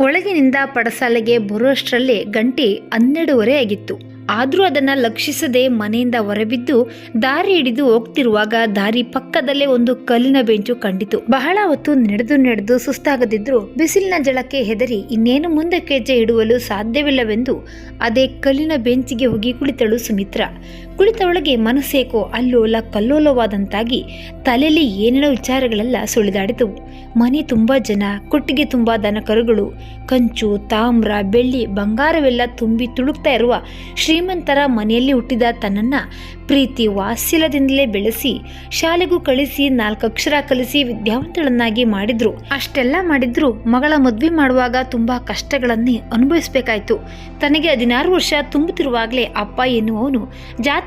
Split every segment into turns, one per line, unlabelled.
ಒಳಗಿನಿಂದ ಪಡಸಾಲೆಗೆ ಬರುವಷ್ಟರಲ್ಲಿ ಗಂಟೆ ಹನ್ನೆರಡುವರೆ ಆಗಿತ್ತು. ಆದರೂ ಅದನ್ನು ಲಕ್ಷಿಸದೆ ಮನೆಯಿಂದ ಹೊರಬಿದ್ದು ದಾರಿ ಹಿಡಿದು ಹೋಗ್ತಿರುವಾಗ ದಾರಿ ಪಕ್ಕದಲ್ಲೇ ಒಂದು ಕಲ್ಲಿನ ಬೆಂಚು ಕಂಡಿತು. ಬಹಳ ಹೊತ್ತು ನಡೆದು ನಡೆದು ಸುಸ್ತಾಗದಿದ್ರು ಬಿಸಿಲಿನ ಜಳಕ್ಕೆ ಹೆದರಿ ಇನ್ನೇನು ಮುಂದಕ್ಕೆ ಹೆಜ್ಜೆ ಇಡುವಲು ಸಾಧ್ಯವಿಲ್ಲವೆಂದು ಅದೇ ಕಲ್ಲಿನ ಬೆಂಚಿಗೆ ಹೋಗಿ ಕುಳಿತಳು ಸುಮಿತ್ರ. ಕುಳಿತವಳಿಗೆ ಮನಸ್ಸೇಕೋ ಅಲ್ಲೋಲ ಕಲ್ಲೋಲವಾದಂತಾಗಿ ತಲೆಯಲ್ಲಿ ಏನೇನೋ ವಿಚಾರಗಳೆಲ್ಲ ಸುಳಿದಾಡಿದವು ಮನೆ ತುಂಬ ಜನ, ಕೊಟ್ಟಿಗೆ ತುಂಬ ದನ ಕರುಗಳು ಕಂಚು, ತಾಮ್ರ, ಬೆಳ್ಳಿ, ಬಂಗಾರವೆಲ್ಲ ತುಂಬಿ ತುಳುಕ್ತಾ ಇರುವ ಶ್ರೀಮಂತರ ಮನೆಯಲ್ಲಿ ಹುಟ್ಟಿದ ತನ್ನನ್ನ ಪ್ರೀತಿ ವಾತ್ಸಲ್ಯದಿಂದಲೇ ಬೆಳೆಸಿ, ಶಾಲೆಗೂ ಕಳಿಸಿ ನಾಲ್ಕು ಅಕ್ಷರ ಕಲಿಸಿ ವಿದ್ಯಾವಂತಳನ್ನಾಗಿ ಮಾಡಿದ್ರು. ಅಷ್ಟೆಲ್ಲ ಮಾಡಿದ್ರು ಮಗಳ ಮದುವೆ ಮಾಡುವಾಗ ತುಂಬಾ ಕಷ್ಟಗಳನ್ನೇ ಅನುಭವಿಸಬೇಕಾಯಿತು. ತನಗೆ ಹದಿನಾರು ವರ್ಷ ತುಂಬುತ್ತಿರುವಾಗಲೇ ಅಪ್ಪ ಎನ್ನುವವನು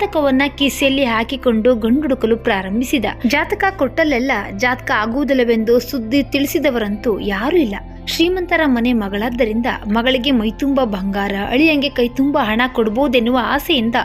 ಜಾತಕವನ್ನ ಕಿಸೆಯಲ್ಲಿ ಹಾಕಿಕೊಂಡು ಗಂಡುಡುಕಲು ಪ್ರಾರಂಭಿಸಿದ. ಜಾತಕ ಕೊಟ್ಟಲ್ಲೆಲ್ಲ ಜಾತಕ ಆಗುವುದಿಲ್ಲವೆಂದು ಸುದ್ದಿ ತಿಳಿಸಿದವರಂತೂ ಯಾರೂ ಇಲ್ಲ. ಶ್ರೀಮಂತರ ಮನೆ ಮಗಳಾದ್ದರಿಂದ ಮಗಳಿಗೆ ಮೈತುಂಬ ಬಂಗಾರ, ಅಳಿಯಂಗೆ ಕೈತುಂಬ ಹಣ ಕೊಡ್ಬೋದೆನ್ನುವ ಆಸೆಯಿಂದ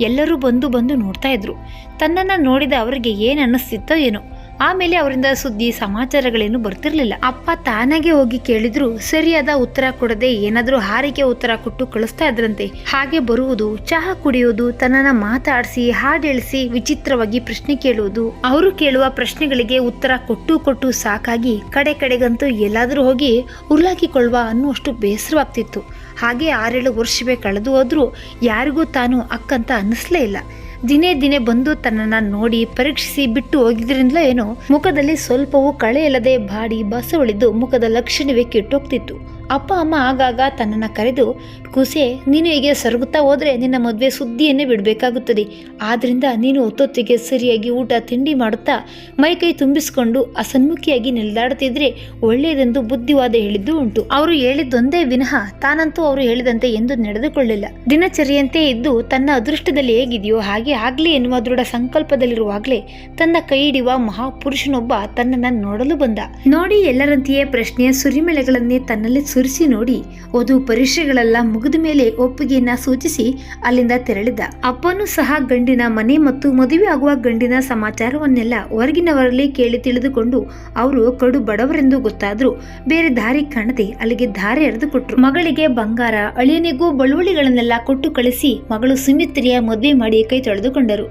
ಎಲ್ಲರೂ ಬಂದು ಬಂದು ನೋಡ್ತಾ ಇದ್ರು. ತನ್ನನ್ನ ನೋಡಿದ ಅವರಿಗೆ ಏನನ್ನಿಸ್ತಿತ್ತೋ ಏನೋ. ಆಮೇಲೆ ಅವರಿಂದ ಸುದ್ದಿ, ಸಮಾಚಾರಗಳೇನು ಬರ್ತಿರ್ಲಿಲ್ಲ. ಅಪ್ಪ ತಾನಾಗೆ ಹೋಗಿ ಕೇಳಿದ್ರು, ಸರಿಯಾದ ಉತ್ತರ ಕೊಡದೆ ಏನಾದ್ರೂ ಹಾರಿಕೆ ಉತ್ತರ ಕೊಟ್ಟು ಕಳಿಸ್ತಾ ಇದ್ರಂತೆ. ಹಾಗೆ ಬರುವುದು, ಚಹಾ ಕುಡಿಯುವುದು ತನ್ನನ್ನ ಮಾತಾಡಿಸಿ, ಹಾಡೆಳಿಸಿ, ವಿಚಿತ್ರವಾಗಿ ಪ್ರಶ್ನೆ ಕೇಳುವುದು, ಅವರು ಕೇಳುವ ಪ್ರಶ್ನೆಗಳಿಗೆ ಉತ್ತರ ಕೊಟ್ಟು ಕೊಟ್ಟು ಸಾಕಾಗಿ ಕಡೆ ಕಡೆಗಂತೂ ಎಲ್ಲಾದ್ರೂ ಹೋಗಿ ಉರ್ಲಾಕಿಕೊಳ್ಳುವ ಅನ್ನುವಷ್ಟು ಬೇಸರವಾಗ್ತಿತ್ತು. ಹಾಗೆ ಆರೇಳು ವರ್ಷವೇ ಕಳೆದು ಹೋದ್ರೂ ಯಾರಿಗೂ ತಾನು ಅಕ್ಕಂತ ಅನ್ನಿಸ್ಲೇ ಇಲ್ಲ. ದಿನೇ ದಿನೇ ಬಂದು ತನ್ನನ್ನ ನೋಡಿ ಪರೀಕ್ಷಿಸಿ ಬಿಟ್ಟು ಹೋಗಿದ್ರಿಂದ ಏನೋ ಮುಖದಲ್ಲಿ ಸ್ವಲ್ಪವೂ ಕಳೆ ಇಲ್ಲದೆ ಬಾಡಿ ಬಸವಳಿದ್ದು ಮುಖದ ಲಕ್ಷಣವೇ ಕೆಟ್ಟೋಗ್ತಿತ್ತು. ಅಪ್ಪ ಅಮ್ಮ ಆಗಾಗ ತನ್ನನ್ನು ಕರೆದು, ಕುಸೆ, ನೀನು ಹೀಗೆ ಸರಗುತ್ತಾ ಹೋದರೆ ನಿನ್ನ ಮದುವೆ ಸುದ್ದಿಯನ್ನೇ ಬಿಡಬೇಕಾಗುತ್ತದೆ. ಆದ್ದರಿಂದ ನೀನು ಹೊತ್ತೊತ್ತಿಗೆ ಸರಿಯಾಗಿ ಊಟ, ತಿಂಡಿ ಮಾಡುತ್ತಾ ಮೈಕೈ ತುಂಬಿಸಿಕೊಂಡು ಅಸನ್ಮುಖಿಯಾಗಿ ನಿಲ್ದಾಡುತ್ತಿದ್ರೆ ಒಳ್ಳೆಯದೆಂದು ಬುದ್ಧಿವಾದ ಹೇಳಿದ್ದು ಉಂಟು. ಅವರು ಹೇಳಿದ್ದೊಂದೇ ವಿನಃ ತಾನಂತೂ ಅವರು ಹೇಳಿದಂತೆ ಎಂದು ನಡೆದುಕೊಳ್ಳಿಲ್ಲ. ದಿನಚರಿಯಂತೆ ಇದ್ದು ತನ್ನ ಅದೃಷ್ಟದಲ್ಲಿ ಹೇಗಿದೆಯೋ ಹಾಗೆ ಆಗಲಿ ಎನ್ನುವ ದೃಢ ಸಂಕಲ್ಪದಲ್ಲಿರುವಾಗಲೇ ತನ್ನ ಕೈ ಹಿಡಿಯುವ ಮಹಾಪುರುಷನೊಬ್ಬ ತನ್ನನ್ನು ನೋಡಲು ಬಂದ. ನೋಡಿ ಎಲ್ಲರಂತೆಯೇ ಪ್ರಶ್ನೆಯ ಸುರಿಮಳೆಗಳನ್ನೇ ತನ್ನಲ್ಲಿ ಸುರಿಸಿ ನೋಡಿ. ಓದು ಪರೀಕ್ಷೆಗಳೆಲ್ಲ ಮುಗಿದ ಮೇಲೆ ಒಪ್ಪಿಗೆಯನ್ನ ಸೂಚಿಸಿ ಅಲ್ಲಿಂದ ತೆರಳಿದ ಅಪ್ಪನೂ ಸಹ ಗಂಡಿನ ಮನೆ ಮತ್ತು ಮದುವೆ ಆಗುವ ಗಂಡಿನ ಸಮಾಚಾರವನ್ನೆಲ್ಲ ಹೊರಗಿನವರಲ್ಲಿ ಕೇಳಿ ತಿಳಿದುಕೊಂಡು ಅವರು ಕಡು ಬಡವರೆಂದು ಗೊತ್ತಾದ್ರು. ಬೇರೆ ದಾರಿ ಕಾಣದೆ ಅಲ್ಲಿಗೆ ದಾರಿ ಎರೆದು ಕೊಟ್ರು. ಮಗಳಿಗೆ ಬಂಗಾರ, ಅಳಿಯನಿಗೂ ಬಳುವಳಿಗಳನ್ನೆಲ್ಲ ಕೊಟ್ಟು ಕಳಿಸಿ ಮಗಳು ಸುಮಿತ್ರಿಯ ಮದುವೆ ಮಾಡಿ ಕೈ ತೊಳೆದುಕೊಂಡರು.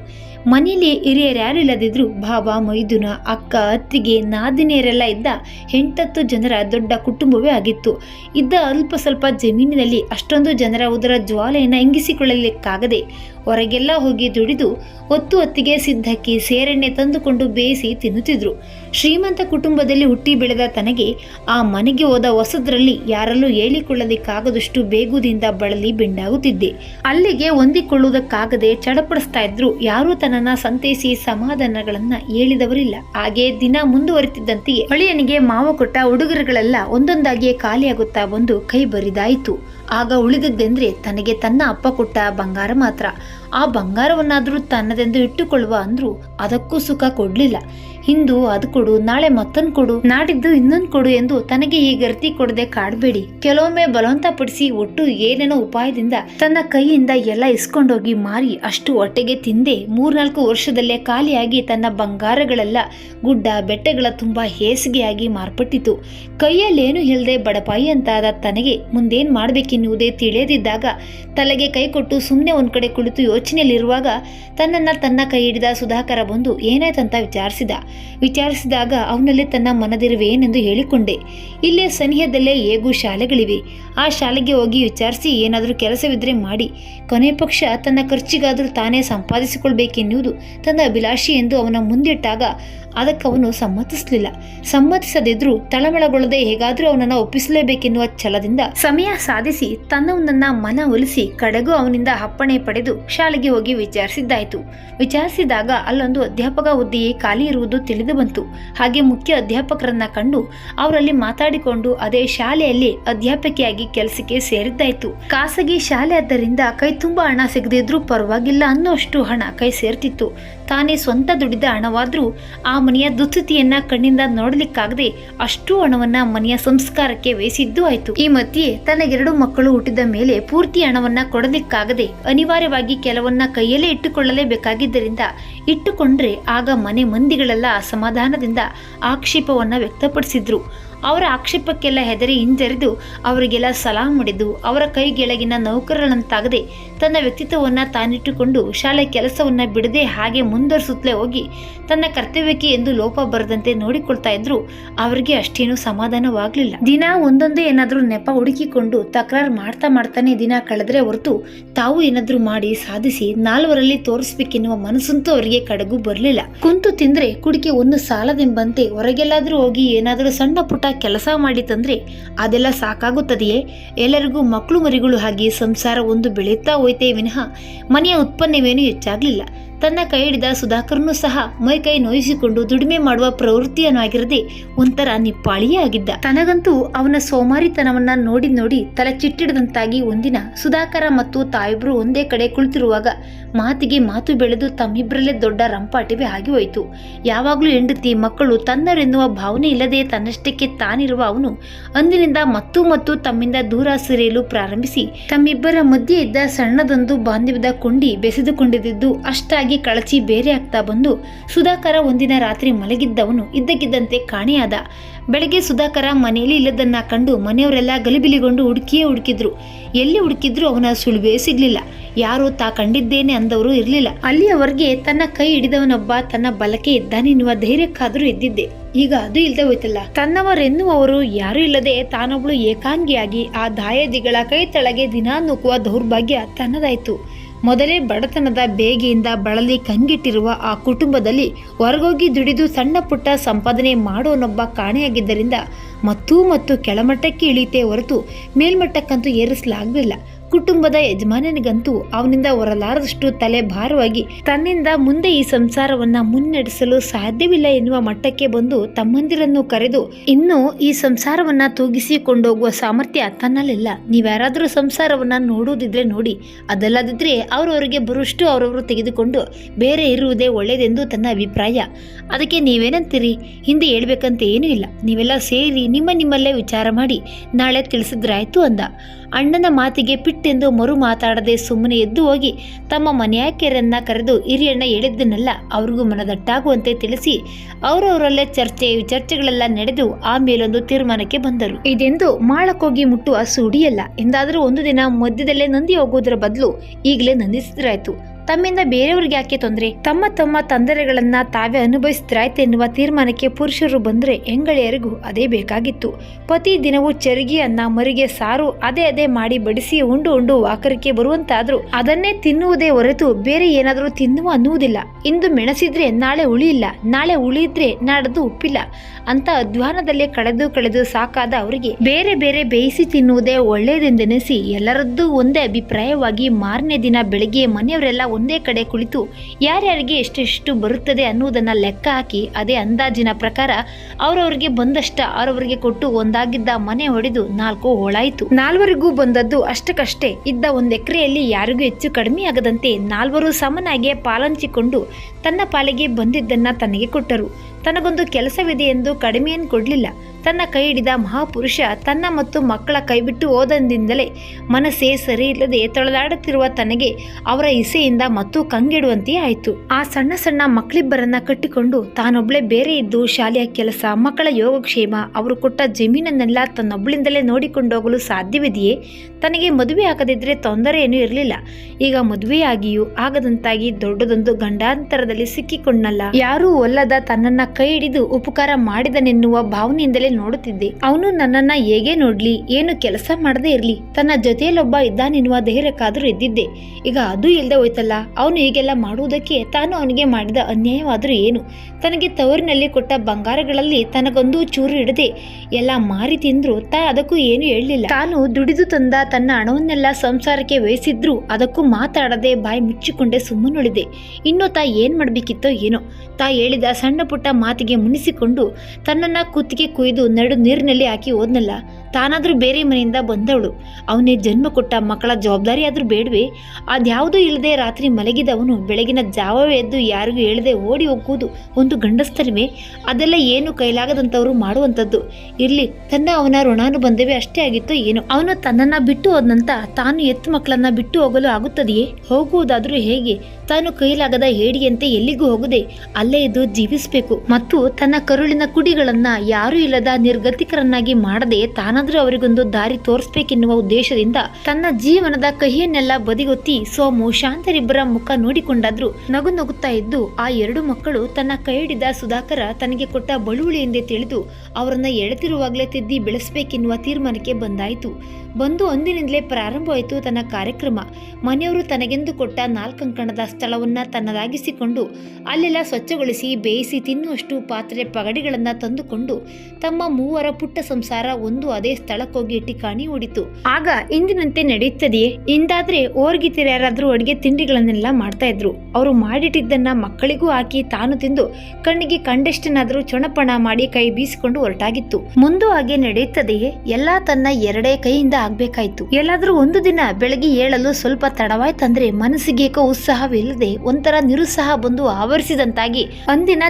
ಮನೆಯಲ್ಲಿ ಹಿರಿಯರು ಯಾರು ಇಲ್ಲದಿದ್ರು ಭಾವ, ಮೈದುನ, ಅಕ್ಕ, ಅತ್ತಿಗೆ, ನಾದಿನಿಯರೆಲ್ಲ ಇದ್ದ ಎಂಟತ್ತು ಜನರ ದೊಡ್ಡ ಕುಟುಂಬವೇ ಆಗಿತ್ತು. ಇದ್ದ ಅಲ್ಪ ಸ್ವಲ್ಪ ಜಮೀನಿನಲ್ಲಿ ಅಷ್ಟೊಂದು ಜನರ ಉದರ ಜ್ವಾಲೆಯನ್ನು ಇಂಗಿಸಿಕೊಳ್ಳಲಿಕ್ಕಾಗದೆ ಹೊರಗೆಲ್ಲ ಹೋಗಿ ದುಡಿದು ಹೊತ್ತು ಹೊತ್ತಿಗೆ ಸಿದ್ಧಕ್ಕೆ ಸೇರೆಣ್ಣೆ ತಂದುಕೊಂಡು ಬೇಯಿಸಿ ತಿನ್ನುತ್ತಿದ್ರು. ಶ್ರೀಮಂತ ಕುಟುಂಬದಲ್ಲಿ ಹುಟ್ಟಿ ಬೆಳೆದ ತನಗೆ ಆ ಮನೆಗೆ ಹೋದ ಹೊಸದ್ರಲ್ಲಿ ಯಾರಲ್ಲೂ ಹೇಳಿಕೊಳ್ಳಲಿಕ್ಕಾಗದಷ್ಟು ಬೇಗುದಿಂದ ಬಳಲಿ ಬೆಂಡಾಗುತ್ತಿದ್ದೆ. ಅಲ್ಲಿಗೆ ಹೊಂದಿಕೊಳ್ಳುವುದಕ್ಕಾಗದೆ ಚಡಪಡಿಸ್ತಾ ಇದ್ರು ಯಾರೂ ತನ್ನನ್ನ ಸಂತೈಸಿ ಸಮಾಧಾನಗಳನ್ನ ಹೇಳಿದವರಿಲ್ಲ. ಹಾಗೆ ದಿನ ಮುಂದುವರಿತಿದ್ದಂತೆಯೇ ಅಳಿಯನಿಗೆ ಮಾವ ಕೊಟ್ಟ ಉಡುಗೊರೆಗಳೆಲ್ಲ ಒಂದೊಂದಾಗಿಯೇ ಖಾಲಿಯಾಗುತ್ತಾ ಬಂದು ಕೈ ಬರಿದಾಯಿತು. ಆಗ ಉಳಿದದ್ದೆಂದ್ರೆ ತನಗೆ ತನ್ನ ಅಪ್ಪ ಕೊಟ್ಟ ಬಂಗಾರ ಮಾತ್ರ. ಆ ಬಂಗಾರವನ್ನಾದರೂ ತನ್ನದೆಂದು ಇಟ್ಟುಕೊಳ್ಳುವ ಅಂದ್ರು ಅದಕ್ಕೂ ಸುಖ ಕೊಡ್ಲಿಲ್ಲ. ಹಿಂದು ಅದು ಕೊಡು, ನಾಳೆ ಮತ್ತೊಂದು ಕೊಡು, ನಾಡಿದ್ದು ಇನ್ನೊಂದು ಕೊಡು ಎಂದು ತನಗೆ ಈ ಗರ್ತಿ ಕೊಡದೆ ಕಾಡಬೇಡಿ. ಕೆಲವೊಮ್ಮೆ ಬಲವಂತ ಪಡಿಸಿ ಒಟ್ಟು ಏನೇನೋ ಉಪಾಯದಿಂದ ತನ್ನ ಕೈಯಿಂದ ಎಲ್ಲ ಇಸ್ಕೊಂಡೋಗಿ ಮಾರಿ ಅಷ್ಟು ಹೊಟ್ಟೆಗೆ ತಿಂದೆ ಮೂರ್ನಾಲ್ಕು ವರ್ಷದಲ್ಲೇ ಖಾಲಿಯಾಗಿ ತನ್ನ ಬಂಗಾರಗಳೆಲ್ಲ ಗುಡ್ಡ, ಬೆಟ್ಟಗಳ ತುಂಬಾ ಹೇಸಿಗೆಯಾಗಿ ಮಾರ್ಪಟ್ಟಿತು. ಕೈಯಲ್ಲೇನು ಇಲ್ಲದೆ ಬಡಪಾಯಿ ಅಂತಾದ ತನಗೆ ಮುಂದೇನ್ ಮಾಡ್ಬೇಕೆನ್ನುವುದೇ ತಿಳಿಯದಿದ್ದಾಗ ತಲೆಗೆ ಕೈಕೊಟ್ಟು ಸುಮ್ಮನೆ ಒಂದು ಕಡೆ ಕುಳಿತು ಯೋಚನೆಯಲ್ಲಿರುವಾಗ ತನ್ನನ್ನು ತನ್ನ ಕೈ ಹಿಡಿದ ಸುಧಾಕರ ಬಂದು ಏನಾಯ್ತಂತ ವಿಚಾರಿಸಿದ? ವಿಚಾರಿಸಿದಾಗ ಅವನಲ್ಲಿ ತನ್ನ ಮನದಿರುವೇನೆಂದು ಹೇಳಿಕೊಂಡೆ. ಇಲ್ಲೇ ಸನಿಹದಲ್ಲೇ ಹೇಗೂ ಶಾಲೆಗಳಿವೆ. ಆ ಶಾಲೆಗೆ ಹೋಗಿ ವಿಚಾರಿಸಿ ಏನಾದರೂ ಕೆಲಸವಿದ್ರೆ ಮಾಡಿ. ಕೊನೆ ಪಕ್ಷ ತನ್ನ ಖರ್ಚಿಗಾದರೂ ತಾನೇ ಸಂಪಾದಿಸಿಕೊಳ್ಬೇಕೆನ್ನುವುದು ತನ್ನ ಅಭಿಲಾಷೆ ಎಂದು ಅವನ ಮುಂದಿಟ್ಟಾಗ ಅದಕ್ಕೆ ಅವನು ಸಮ್ಮತಿಸಲಿಲ್ಲ. ಸಮ್ಮತಿಸದಿದ್ರೂ ತಳಮಳಗೊಳ್ಳದೆ ಹೇಗಾದರೂ ಅವನನ್ನು ಒಪ್ಪಿಸಲೇಬೇಕೆನ್ನುವ ಛಲದಿಂದ ಸಮಯ ಸಾಧಿಸಿ ತನ್ನವನನ್ನ ಮನ ಒಲಿಸಿ ಕಡೆಗೂ ಅವನಿಂದ ಅಪ್ಪಣೆ ಪಡೆದು ಶಾಲೆಗೆ ಹೋಗಿ ವಿಚಾರಿಸಿದ್ದಾಯಿತು. ವಿಚಾರಿಸಿದಾಗ ಅಲ್ಲೊಂದು ಅಧ್ಯಾಪಕ ಹುದ್ದೆಯೇ ಖಾಲಿ ಇರುವುದು ತಿಳಿದು ಬಂತು. ಹಾಗೆ ಮುಖ್ಯ ಅಧ್ಯಾಪಕರನ್ನ ಕಂಡು ಅವರಲ್ಲಿ ಮಾತಾಡಿಕೊಂಡು ಅದೇ ಶಾಲೆಯಲ್ಲಿ ಅಧ್ಯಾಪಕಿಯಾಗಿ ಕೆಲಸಕ್ಕೆ ಸೇರಿದ್ದಾಯಿತು. ಖಾಸಗಿ ಶಾಲೆ ಆದ್ದರಿಂದ ಕೈ ತುಂಬಾ ಹಣ ಸಿಗದಿದ್ರೂ ಪರವಾಗಿಲ್ಲ ಅನ್ನೋಷ್ಟು ಹಣ ಕೈ ಸೇರ್ತಿತ್ತು. ತಾನೇ ಸ್ವಂತ ದುಡಿದ ಹಣವಾದರೂ ಆ ಮನೆಯ ದುಸ್ಥಿತಿಯನ್ನ ಕಣ್ಣಿಂದ ನೋಡಲಿಕ್ಕಾಗದೆ ಅಷ್ಟು ಹಣವನ್ನ ಮನೆಯ ಸಂಸ್ಕಾರಕ್ಕೆ ವಹಿಸಿದ್ದು ಆಯ್ತು. ಈ ಮಧ್ಯೆ ತನಗೆರಡು ಮಕ್ಕಳು ಹುಟ್ಟಿದ ಮೇಲೆ ಪೂರ್ತಿ ಹಣವನ್ನ ಕೊಡಲಿಕ್ಕಾಗದೆ ಅನಿವಾರ್ಯವಾಗಿ ಕೆಲವನ್ನ ಕೈಯಲ್ಲೇ ಇಟ್ಟುಕೊಳ್ಳಲೇಬೇಕಾಗಿದ್ದರಿಂದ ಇಟ್ಟುಕೊಂಡ್ರೆ ಆಗ ಮನೆ ಮಂದಿಗಳೆಲ್ಲ ಅಸಮಾಧಾನದಿಂದ ಆಕ್ಷೇಪವನ್ನ ವ್ಯಕ್ತಪಡಿಸಿದ್ರು. ಅವರ ಆಕ್ಷೇಪಕ್ಕೆಲ್ಲ ಹೆದರಿ ಹಿಂಜರಿದು ಅವರಿಗೆಲ್ಲ ಸಲಾಂ ಮಾಡಿದ್ದು ಅವರ ಕೈಗೆಳಗಿನ ನೌಕರನಂತಾಗದೆ ತನ್ನ ವ್ಯಕ್ತಿತ್ವವನ್ನು ತಾನಿಟ್ಟುಕೊಂಡು ಶಾಲೆ ಕೆಲಸವನ್ನ ಬಿಡದೆ ಹಾಗೆ ಮುಂದುವರಿಸುತ್ತಲೇ ಹೋಗಿ ತನ್ನ ಕರ್ತವ್ಯಕ್ಕೆ ಎಂದು ಲೋಪ ಬರದಂತೆ ನೋಡಿಕೊಳ್ತಾ ಇದ್ರು. ಅವರಿಗೆ ಅಷ್ಟೇನು ಸಮಾಧಾನವಾಗಲಿಲ್ಲ. ದಿನ ಒಂದೊಂದೇ ಏನಾದರೂ ನೆಪ ಹುಡುಕಿಕೊಂಡು ತಕರಾರು ಮಾಡ್ತಾ ಮಾಡ್ತಾನೆ ದಿನ ಕಳೆದ್ರೆ ಹೊರತು ತಾವು ಏನಾದರೂ ಮಾಡಿ ಸಾಧಿಸಿ ನಾಲ್ವರಲ್ಲಿ ತೋರಿಸ್ಬೇಕೆನ್ನುವ ಮನಸ್ಸಂತೂ ಅವರಿಗೆ ಕಡಗು ಬರಲಿಲ್ಲ. ಕುಂತು ತಿಂದ್ರೆ ಕುಡಿಕೆ ಒಂದು ಸಾಲದೆಂಬಂತೆ ಹೊರಗೆಲ್ಲಾದರೂ ಹೋಗಿ ಏನಾದರೂ ಸಣ್ಣ ಪುಟ್ಟ ಕೆಲಸ ಮಾಡಿ ತಂದ್ರೆ ಅದೆಲ್ಲ ಸಾಕಾಗುತ್ತದೆಯೇ? ಎಲ್ಲರಿಗೂ ಮಕ್ಕಳು ಮರಿಗಳು ಹಾಗೆ ಸಂಸಾರ ಒಂದು ಬೆಳೆಯುತ್ತಾ ವಿನಃ ಮನೆಯ ಉತ್ಪನ್ನವೇನೂ ಹೆಚ್ಚಾಗ್ಲಿಲ್ಲ. ತನ್ನ ಕೈ ಹಿಡಿದ ಸುಧಾಕರ್ನು ಸಹ ಮೈ ಕೈ ನೋಯಿಸಿಕೊಂಡು ದುಡಿಮೆ ಮಾಡುವ ಪ್ರವೃತ್ತಿಯನ್ನಾಗಿರದೆ ಒಂಥರ ನಿಪ್ಪಾಳಿಯೇ ಆಗಿದ್ದ ತನಗಂತೂ ಅವನ ಸೋಮಾರಿತನವನ್ನ ನೋಡಿ ನೋಡಿ ತಲೆ ಚಿಟ್ಟಿಡದಂತಾಗಿ ಒಂದಿನ ಸುಧಾಕರ ಮತ್ತು ತಾಯಿಬ್ರು ಒಂದೇ ಕಡೆ ಕುಳಿತಿರುವಾಗ ಮಾತಿಗೆ ಮಾತು ಬೆಳೆದು ತಮ್ಮಿಬ್ಬರಲ್ಲೇ ದೊಡ್ಡ ರಂಪಾಟಿವೆ ಆಗಿ ಹೋಯಿತು. ಯಾವಾಗಲೂ ಹೆಂಡತಿ, ಮಕ್ಕಳು ತನ್ನರೆನ್ನುವ ಭಾವನೆ ಇಲ್ಲದೆ ತನ್ನಷ್ಟಕ್ಕೆ ತಾನಿರುವ ಅವನು ಅಂದಿನಿಂದ ಮತ್ತು ಮತ್ತು ತಮ್ಮಿಂದ ದೂರ ಸರಿಯಲು ಪ್ರಾರಂಭಿಸಿ ತಮ್ಮಿಬ್ಬರ ಮಧ್ಯೆ ಇದ್ದ ಸಣ್ಣದೊಂದು ಬಾಂಧವ್ಯದ ಕೊಂಡಿ ಬೆಸೆದುಕೊಂಡಿದ್ದು ಅಷ್ಟಾಗಿ ಕಳಚಿ ಬೇರೆ ಆಗ್ತಾ ಬಂದು ಸುಧಾಕರ ಒಂದಿನ ರಾತ್ರಿ ಮಲಗಿದ್ದವನು ಇದ್ದಕ್ಕಿದ್ದಂತೆ ಕಾಣೆಯಾದ ಬೆಳಗ್ಗೆ ಸುಧಾಕರ ಮನೆಯಲ್ಲಿ ಇಲ್ಲದನ್ನ ಕಂಡು ಮನೆಯವರೆಲ್ಲ ಗಲಿಬಿಲಿಗೊಂಡು ಹುಡುಕಿಯೇ ಹುಡುಕಿದ್ರು. ಎಲ್ಲಿ ಹುಡುಕಿದ್ರು ಅವನ ಸುಳಿವೇ ಸಿಗ್ಲಿಲ್ಲ. ಯಾರು ತಾ ಕಂಡಿದ್ದೇನೆ ಅಂದವರು ಇರಲಿಲ್ಲ. ಅಲ್ಲಿಯವರೆಗೆ ತನ್ನ ಕೈ ಹಿಡಿದವನೊಬ್ಬ ತನ್ನ ಬಲಕೆ ಇದ್ದಾನೆನ್ನುವ ಧೈರ್ಯಕ್ಕಾದರೂ ಇದ್ದಿದ್ದೆ ಈಗ ಅದು ಇಲ್ಲದೆ ಹೋಯ್ತಲ್ಲ. ತನ್ನವರೆನ್ನುವವರು ಯಾರೂ ಇಲ್ಲದೆ ತಾನೊಬ್ಳು ಏಕಾಂಗಿಯಾಗಿ ಆ ದಾಯದಿಗಳ ಕೈ ತಳಗೆ ದಿನ ನುಗ್ಗುವ ದೌರ್ಭಾಗ್ಯ ತನ್ನದಾಯ್ತು. ಮೊದಲೇ ಬಡತನದ ಬೇಗೆಯಿಂದ ಬಳಲಿ ಕಂಗಿಟ್ಟಿರುವ ಆ ಕುಟುಂಬದಲ್ಲಿ ಹೊರಗೋಗಿ ದುಡಿದು ಸಣ್ಣ ಪುಟ್ಟ ಸಂಪಾದನೆ ಮಾಡೋನೊಬ್ಬ ಕಾಣೆಯಾಗಿದ್ದರಿಂದ ಮತ್ತೂ ಮತ್ತು ಕೆಳಮಟ್ಟಕ್ಕೆ ಇಳಿತೇ ಹೊರತು ಮೇಲ್ಮಟ್ಟಕ್ಕಂತೂ ಏರಿಸಲಾಗಲಿಲ್ಲ. ಕುಟುಂಬದ ಯಜಮಾನನಿಗಂತೂ ಅವನಿಂದ ಹೊರಲಾರದಷ್ಟು ತಲೆ ಭಾರವಾಗಿ ತನ್ನಿಂದ ಮುಂದೆ ಈ ಸಂಸಾರವನ್ನ ಮುನ್ನಡೆಸಲು ಸಾಧ್ಯವಿಲ್ಲ ಎನ್ನುವ ಮಟ್ಟಕ್ಕೆ ಬಂದು ತಮ್ಮಂದಿರನ್ನು ಕರೆದು, ಇನ್ನು ಈ ಸಂಸಾರವನ್ನ ತೂಗಿಸಿಕೊಂಡೋಗುವ ಸಾಮರ್ಥ್ಯ ತನ್ನಲ್ಲಿಲ್ಲ. ನೀವ್ಯಾರಾದರೂ ಸಂಸಾರವನ್ನ ನೋಡುವುದಿದ್ರೆ ನೋಡಿ. ಅದಲ್ಲದಿದ್ರೆ ಅವರವರಿಗೆ ಬರುಷ್ಟು ಅವರವರು ತೆಗೆದುಕೊಂಡು ಬೇರೆ ಇರುವುದೇ ಒಳ್ಳೆಯದೆಂದು ತನ್ನ ಅಭಿಪ್ರಾಯ. ಅದಕ್ಕೆ ನೀವೇನಂತೀರಿ? ಹಿಂದೆ ಹೇಳ್ಬೇಕಂತ ಏನೂ ಇಲ್ಲ. ನೀವೆಲ್ಲ ಸೇರಿ ನಿಮ್ಮ ನಿಮ್ಮಲ್ಲೇ ವಿಚಾರ ಮಾಡಿ. ನಾಳೆ ತಿಳಿಸಿದ್ರಾಯ್ತು ಅಂದ. ಅಣ್ಣನ ಮಾತಿಗೆ ಪಿಟ್ಟೆಂದು ಮರು ಮಾತಾಡದೆ ಸುಮ್ಮನೆ ಎದ್ದು ಹೋಗಿ ತಮ್ಮ ಮನೆಯಾಕೆಯರನ್ನ ಕರೆದು ಹಿರಿಯಣ್ಣ ಹೇಳಿದ್ದನ್ನೆಲ್ಲ ಅವ್ರಿಗೂ ಮನದಟ್ಟಾಗುವಂತೆ ತಿಳಿಸಿ ಅವರವರಲ್ಲೇ ಚರ್ಚೆ ಚರ್ಚೆಗಳೆಲ್ಲ ನಡೆದು ಆಮೇಲೊಂದು ತೀರ್ಮಾನಕ್ಕೆ ಬಂದರು. ಇದೆಂದು ಮಾಳಕ್ಕೋಗಿ ಮುಟ್ಟು ಹಸು ಉಡಿಯಲ್ಲ ಎಂದಾದರೂ ಒಂದು ದಿನ ಮಧ್ಯದಲ್ಲೇ ನಂದಿ ಹೋಗುವುದರ ಬದಲು ಈಗಲೇ ನಂದಿಸಿದ್ರಾಯ್ತು. ತಮ್ಮಿಂದ ಬೇರೆಯವ್ರಿಗೆ ಯಾಕೆ ತೊಂದರೆ? ತಮ್ಮ ತಮ್ಮ ತೊಂದರೆಗಳನ್ನ ತಾವೇ ಅನುಭವಿಸಿದ್ರಾಯ್ತು ಎನ್ನುವ ತೀರ್ಮಾನಕ್ಕೆ ಪುರುಷರು ಬಂದ್ರೆ ಹೆಂಗಳೆಯರಿಗೂ ಅದೇ ಬೇಕಾಗಿತ್ತು. ಪ್ರತಿ ದಿನವೂ ಚರಿಗೆ ಅನ್ನ ಮರಿಗೆ ಸಾರು ಅದೇ ಅದೇ ಮಾಡಿ ಬಡಿಸಿ ಉಂಡು ಉಂಡು ವಾಕರಿಕೆ ಬರುವಂತಾದ್ರೂ. ಅದನ್ನೇ ತಿನ್ನುವುದೇ ಹೊರತು ಬೇರೆ ಏನಾದರೂ ತಿನ್ನುವ ಅನ್ನುವುದಿಲ್ಲ. ಇಂದು ಮೆಣಸಿದ್ರೆ ನಾಳೆ ಉಳಿಯಿಲ್ಲ ನಾಳೆ ಉಳಿಯಿದ್ರೆ ನಾಡದು ಉಪ್ಪಿಲ್ಲ. ಅಂತ ಅಧ್ವಾನದಲ್ಲೇ ಕಳೆದು ಕಳೆದು ಸಾಕಾದ ಅವರಿಗೆ ಬೇರೆ ಬೇರೆ ಬೇಯಿಸಿ ತಿನ್ನುವುದೇ ಒಳ್ಳೆಯದೆಂದೆನಿಸಿ ಎಲ್ಲರದ್ದೂ ಒಂದೇ ಅಭಿಪ್ರಾಯವಾಗಿ ಮಾರನೇ ದಿನ ಬೆಳಿಗ್ಗೆ ಮನೆಯವರೆಲ್ಲ ಒಂದೇ ಕಡೆ ಕುಳಿತು ಯಾರ್ಯಾರಿಗೆ ಎಷ್ಟೆಷ್ಟು ಬರುತ್ತದೆ ಅನ್ನುವುದನ್ನು ಲೆಕ್ಕ ಹಾಕಿ ಅದೇ ಅಂದಾಜಿನ ಪ್ರಕಾರ ಅವರವರಿಗೆ ಬಂದಷ್ಟ ಅವರವರಿಗೆ ಕೊಟ್ಟು ಒಂದಾಗಿದ್ದ ಮನೆ ಹೊಡೆದು ನಾಲ್ಕು ಹೋಳಾಯಿತು. ನಾಲ್ವರಿಗೂ ಬಂದದ್ದು ಅಷ್ಟಕ್ಕಷ್ಟೇ. ಇದ್ದ ಒಂದು ಎಕರೆಯಲ್ಲಿ ಯಾರಿಗೂ ಹೆಚ್ಚು ಕಡಿಮೆ ಆಗದಂತೆ ನಾಲ್ವರು ಸಮನಾಗಿ ಪಾಲಂಚಿಕೊಂಡು ತನ್ನ ಪಾಲಿಗೆ ಬಂದಿದ್ದನ್ನ ತನಗೆ ಕೊಟ್ಟರು. ತನಗೊಂದು ಕೆಲಸವಿದೆ ಎಂದು ಕಡಿಮೆಯನ್ನು ಕೊಡಲಿಲ್ಲ. ತನ್ನ ಕೈ ಹಿಡಿದ ಮಹಾಪುರುಷ ತನ್ನ ಮತ್ತು ಮಕ್ಕಳ ಕೈಬಿಟ್ಟು ಹೋದಂದಿಂದಲೇ ಮನಸ್ಸೇ ಸರಿ ಇಲ್ಲದೆ ತೊಳೆದಾಡುತ್ತಿರುವ ತನಗೆ ಅವರ ಇಸೆಯಿಂದ ಮತ್ತು ಕಂಗೆಡುವಂತೆ ಆಯಿತು. ಆ ಸಣ್ಣ ಸಣ್ಣ ಮಕ್ಕಳಿಬ್ಬರನ್ನ ಕಟ್ಟಿಕೊಂಡು ತಾನೊಬ್ಬಳೇ ಬೇರೆ ಇದ್ದು ಶಾಲೆಯ ಕೆಲಸ, ಮಕ್ಕಳ ಯೋಗಕ್ಷೇಮ, ಅವರು ಕೊಟ್ಟ ಜಮೀನನ್ನೆಲ್ಲ ತನ್ನೊಬ್ಬಳಿಂದಲೇ ನೋಡಿಕೊಂಡೋಗಲು ಸಾಧ್ಯವಿದೆಯೇ? ತನಗೆ ಮದುವೆ ಆಗದಿದ್ದರೆ ತೊಂದರೆ ಇರಲಿಲ್ಲ. ಈಗ ಮದುವೆಯಾಗಿಯೂ ಆಗದಂತಾಗಿ ದೊಡ್ಡದೊಂದು ಗಂಡಾಂತರದಲ್ಲಿ ಸಿಕ್ಕಿಕೊಂಡಲ್ಲ ಯಾರೂ ಒಲ್ಲದ ತನ್ನನ್ನ ಕೈ ಹಿಡಿದು ಉಪಕಾರ ಮಾಡಿದನೆನ್ನುವ ಭಾವನೆಯಿಂದಲೇ ನೋಡುತ್ತಿದ್ದೆ. ಅವನು ನನ್ನನ್ನ ಹೇಗೆ ನೋಡ್ಲಿ? ಏನು ಕೆಲಸ ಮಾಡದೇ ಇರ್ಲಿ? ತನ್ನ ಜೊತೆಯಲ್ಲೊಬ್ಬ ಇದ್ದಾನೆನ್ನುವ ಧೈರ್ಯಕ್ಕಾದರೂ ಇದ್ದಿದ್ದೆ ಈಗ ಅದು ಇಲ್ಲದೆ ಹೋಯ್ತಲ್ಲ? ಅವನು ಹೀಗೆಲ್ಲ ಮಾಡುವುದಕ್ಕೆ ತಾನು ಅವನಿಗೆ ಮಾಡಿದ ಅನ್ಯಾಯವಾದರೂ ಏನು? ತನಗೆ ತವರಿನಲ್ಲಿ ಕೊಟ್ಟ ಬಂಗಾರಗಳಲ್ಲಿ ತನಗೊಂದು ಚೂರು ಹಿಡದೆ. ಎಲ್ಲ ಮಾರಿ ತಿಂದ್ರು ತಾ ಅದಕ್ಕೂ ಏನು ಹೇಳಲಿಲ್ಲ. ತಾನು ದುಡಿದು ತಂದ ತನ್ನ ಹಣವನ್ನೆಲ್ಲ ಸಂಸಾರಕ್ಕೆ ವಹಿಸಿದ್ರು ಅದಕ್ಕೂ ಮಾತಾಡದೆ ಬಾಯಿ ಮುಚ್ಚಿಕೊಂಡೆ ಸುಮ್ಮನುಳಿದೆ. ಇನ್ನು ತಾ ಏನ್ ಮಾಡ್ಬೇಕಿತ್ತೋ ಏನೋ? ತಾ ಹೇಳಿದ ಸಣ್ಣ ಪುಟ್ಟ ಮಾತಿಗೆ ಮುನಿಸಿಕೊಂಡು ತನ್ನನ್ನ ಕುತ್ತಿಗೆ ಕುಯ್ದು ನಡು ನೀರಿನಲ್ಲಿ ಹಾಕಿ ಹೋದ್ನಲ್ಲ, ತಾನಾದರೂ ಬೇರೆ ಮನೆಯಿಂದ ಬಂದವಳು. ಅವನೇ ಜನ್ಮ ಕೊಟ್ಟ ಮಕ್ಕಳ ಜವಾಬ್ದಾರಿ ಆದ್ರೂ ಬೇಡವೆ. ಅದ್ಯಾವುದೂ ಇಲ್ಲದೆ ರಾತ್ರಿ ಮಲಗಿದವನು ಬೆಳಗಿನ ಜಾವವೇ ಎದ್ದು ಯಾರಿಗೂ ಹೇಳದೆ ಓಡಿ ಹೋಗುವುದು ಒಂದು ಗಂಡಸ್ಥರಿವೆ ಅದೆಲ್ಲ ಏನು ಕೈಲಾಗದಂಥವ್ರು ಮಾಡುವಂಥದ್ದು. ಇರ್ಲಿ, ತನ್ನ ಅವನ ಋಣಾನು ಬಂದವೇ ಅಷ್ಟೇ ಆಗಿತ್ತೋ ಏನು. ಅವನು ತನ್ನನ್ನ ಬಿಟ್ಟು ಹೋದಂತ ತಾನು ಎತ್ತು ಮಕ್ಕಳನ್ನ ಬಿಟ್ಟು ಹೋಗಲು ಆಗುತ್ತದೆಯೇ? ಹೋಗುವುದಾದರೂ ಹೇಗೆ? ತಾನು ಕೈಲಾಗದ ಹೇಡಿಯಂತೆ ಎಲ್ಲಿಗೂ ಹೋಗದೆ ಅಲ್ಲೇ ಇದ್ದು ಜೀವಿಸಬೇಕು. ಮತ್ತು ತನ್ನ ಕರುಳಿನ ಕುಡಿಗಳನ್ನ ಯಾರೂ ಇಲ್ಲದ ನಿರ್ಗತಿಕರನ್ನಾಗಿ ಮಾಡದೆ ತಾನಾದರೂ ಅವರಿಗೊಂದು ದಾರಿ ತೋರಿಸ್ಬೇಕೆನ್ನುವ ಉದ್ದೇಶದಿಂದ ತನ್ನ ಜೀವನದ ಕಹಿಯನ್ನೆಲ್ಲ ಬದಿಗೊತ್ತಿ ಸೋಮು, ಶಾಂತರಿಬ್ಬರ ಮುಖ ನೋಡಿಕೊಂಡಾದ್ರು ನಗು ನಗುತ್ತಾ ಇದ್ದು ಆ ಎರಡು ಮಕ್ಕಳು ತನ್ನ ಕೈ ಹಿಡಿದ ಸುಧಾಕರ ತನಗೆ ಕೊಟ್ಟ ಬಳುವಳಿ ಎಂದೇ ತಿಳಿದು ಅವರನ್ನ ಎಳೆತಿರುವಾಗಲೇ ತಿದ್ದಿ ಬೆಳೆಸಬೇಕೆನ್ನುವ ತೀರ್ಮಾನಕ್ಕೆ ಬಂದಾಯಿತು. ಬಂದು ಅಂದಿನಿಂದಲೇ ಪ್ರಾರಂಭವಾಯಿತು ತನ್ನ ಕಾರ್ಯಕ್ರಮ. ಮನೆಯವರು ತನಗೆಂದು ಕೊಟ್ಟ ನಾಲ್ಕಂಕಣದ ಸ್ಥಳವನ್ನ ತನ್ನದಾಗಿಸಿಕೊಂಡು ಅಲ್ಲೆಲ್ಲ ಸ್ವಚ್ಛಗೊಳಿಸಿ ಬೇಯಿಸಿ ತಿನ್ನುವಷ್ಟು ಪಾತ್ರೆ ಪಗಡಿಗಳನ್ನ ತಂದುಕೊಂಡು ತಮ್ಮ ಮೂವರ ಪುಟ್ಟ ಸಂಸಾರ ಒಂದು ಅದೇ ಸ್ಥಳಕ್ಕೋಗಿ ಟಿಕಾಣಿ ಓಡಿತು. ಆಗ ಇಂದಿನಂತೆ ನಡೆಯುತ್ತದೆಯೇ? ಇಂದಾದ್ರೆ ಓರ್ಗಿತಿರ ಯಾರಾದ್ರೂ ಅಡಿಗೆ ತಿಂಡಿಗಳನ್ನೆಲ್ಲ ಮಾಡ್ತಾ ಇದ್ರು. ಅವರು ಮಾಡಿಟ್ಟಿದ್ದನ್ನ ಮಕ್ಕಳಿಗೂ ಹಾಕಿ ತಾನು ತಿಂದು ಕಣ್ಣಿಗೆ ಕಂಡಷ್ಟನ್ನಾದರೂ ಚೊಣಪಣ ಮಾಡಿ ಕೈ ಬೀಸಿಕೊಂಡು ಹೊರಟಾಗಿತ್ತು. ಮುಂದೂ ಹಾಗೆ ನಡೆಯುತ್ತದೆಯೇ? ಎಲ್ಲಾ ತನ್ನ ಎರಡೇ ಕೈಯಿಂದ ಆಗ್ಬೇಕಾಯ್ತು. ಎಲ್ಲಾದ್ರೂ ಒಂದು ದಿನ ಬೆಳಗ್ಗೆ ಏಳಲು ಸ್ವಲ್ಪ ತಡವಾಯ್ತಂದ್ರೆ ಮನಸ್ಸಿಗೇಕೋ ಉತ್ಸಾಹವಿಲ್ಲದೆ ಒಂಥರ ನಿರುತ್ಸಾಹ ಬಂದು ಆವರಿಸಿದಂತಾಗಿ ಅಂದಿನ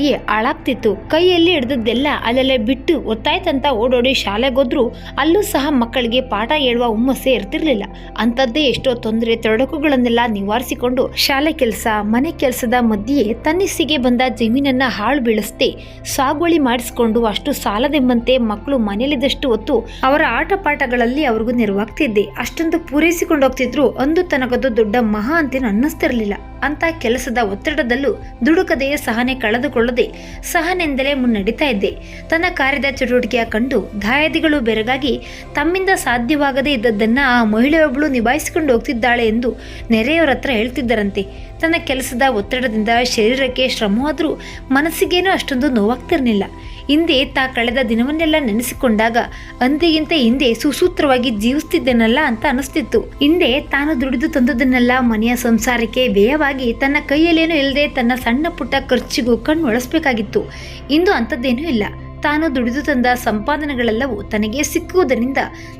ದಿನಚರ್ಯೆ ಹಾಳಾಗ್ತಿತ್ತು. ಕೈಯಲ್ಲಿ ಹಿಡಿದದ್ದೆಲ್ಲ ಅಲ್ಲೆಲ್ಲೇ ಬಿಟ್ಟು ಒತ್ತಾಯ್ತಂತ ಓಡೋಡಿ ಶಾಲೆಗೋದ್ರು ಅಲ್ಲೂ ಸಹ ಮಕ್ಕಳಿಗೆ ಪಾಠ ಹೇಳುವ ಹುಮ್ಮಸ್ಸೇ ಇರ್ತಿರ್ಲಿಲ್ಲ. ಅಂಥದ್ದೇ ಎಷ್ಟೋ ತೊಂದರೆ ತೊಡಕುಗಳನ್ನೆಲ್ಲ ನಿವಾರಿಸಿಕೊಂಡು ಶಾಲೆ ಕೆಲಸ, ಮನೆ ಕೆಲಸದ ಮಧ್ಯೆ ತನ್ನಿಸಿಗೆ ಬಂದ ಜಮೀನನ್ನ ಹಾಳು ಬೀಳಿಸದೆ ಸಾಗುವಳಿ ಮಾಡಿಸಿಕೊಂಡು ಅಷ್ಟು ಸಾಲದೆಂಬಂತೆ ಮಕ್ಕಳು ಮನೆಯಲ್ಲಿದ್ದಷ್ಟು ಹೊತ್ತು ಅವರ ಆಟ ಪಾಠಗಳಲ್ಲಿ ಅವ್ರಿಗೂ ನೆರವಾಗ್ತಿದ್ದೆ. ಅಷ್ಟೊಂದು ಪೂರೈಸಿಕೊಂಡು ಹೋಗ್ತಿದ್ರು ಅಂದು ತನಗದು ದೊಡ್ಡ ಮಹಾ ಅಂತೇನು ಅನ್ನಿಸ್ತಿರ್ಲಿಲ್ಲ. ಅಂತ ಕೆಲಸದ ಒತ್ತಡದಲ್ಲೂ ದುಡುಕದೆಯೇ ಸಹನೆ ಕಳೆದುಕೊಳ್ಳದೆ ಸಹನೆಂದಲೇ ಮುನ್ನಡೀತಾ ಇದ್ದೆ. ತನ್ನ ಕಾರ್ಯದ ಚಟುವಟಿಕೆಯ ಕಂಡು ದಾಯಾದಿಗಳು ಬೆರಗಾಗಿ ತಮ್ಮಿಂದ ಸಾಧ್ಯವಾಗದೇ ಇದ್ದದ್ದನ್ನ ಆ ಮಹಿಳೆಯೊಬ್ಬಳು ನಿಭಾಯಿಸಿಕೊಂಡು ಹೋಗ್ತಿದ್ದಾಳೆ ಎಂದು ನೆರೆಯವರ ಹತ್ರ ಹೇಳ್ತಿದ್ದರಂತೆ. ತನ್ನ ಕೆಲಸದ ಒತ್ತಡದಿಂದ ಶರೀರಕ್ಕೆ ಶ್ರಮವಾದರೂ ಮನಸ್ಸಿಗೇನೂ ಅಷ್ಟೊಂದು ನೋವಾಗ್ತಿರ್ಲಿಲ್ಲ. ಹಿಂದೆ ತಾ ಕಳೆದ ದಿನವನ್ನೆಲ್ಲ ನೆನೆಸಿಕೊಂಡಾಗ ಅಂದಿಗಿಂತ ಹಿಂದೆ ಸುಸೂತ್ರವಾಗಿ ಜೀವಿಸ್ತಿದ್ದೇನಲ್ಲ ಅಂತ ಅನಿಸ್ತಿತ್ತು ಹಿಂದೆ ತಾನು ದುಡಿದು ತಂದದನ್ನೆಲ್ಲ ಮನೆಯ ಸಂಸಾರಕ್ಕೆ ವ್ಯಯವಾಗಿ ತನ್ನ ಕೈಯಲ್ಲೇನೂ ಇಲ್ಲದೆ ತನ್ನ ಸಣ್ಣ ಪುಟ್ಟ ಖರ್ಚಿಗೂ ಕಣ್ಣು ಒಳಸ್ಬೇಕಾಗಿತ್ತು ಇಂದು ಅಂಥದ್ದೇನೂ ಇಲ್ಲ. ತಾನು ದುಡಿದು ತಂದ ಸಂಪಾದನೆಗಳೆಲ್ಲವೂ ತನಗೆ ಸಿಕ್ಕುವುದರಿಂದ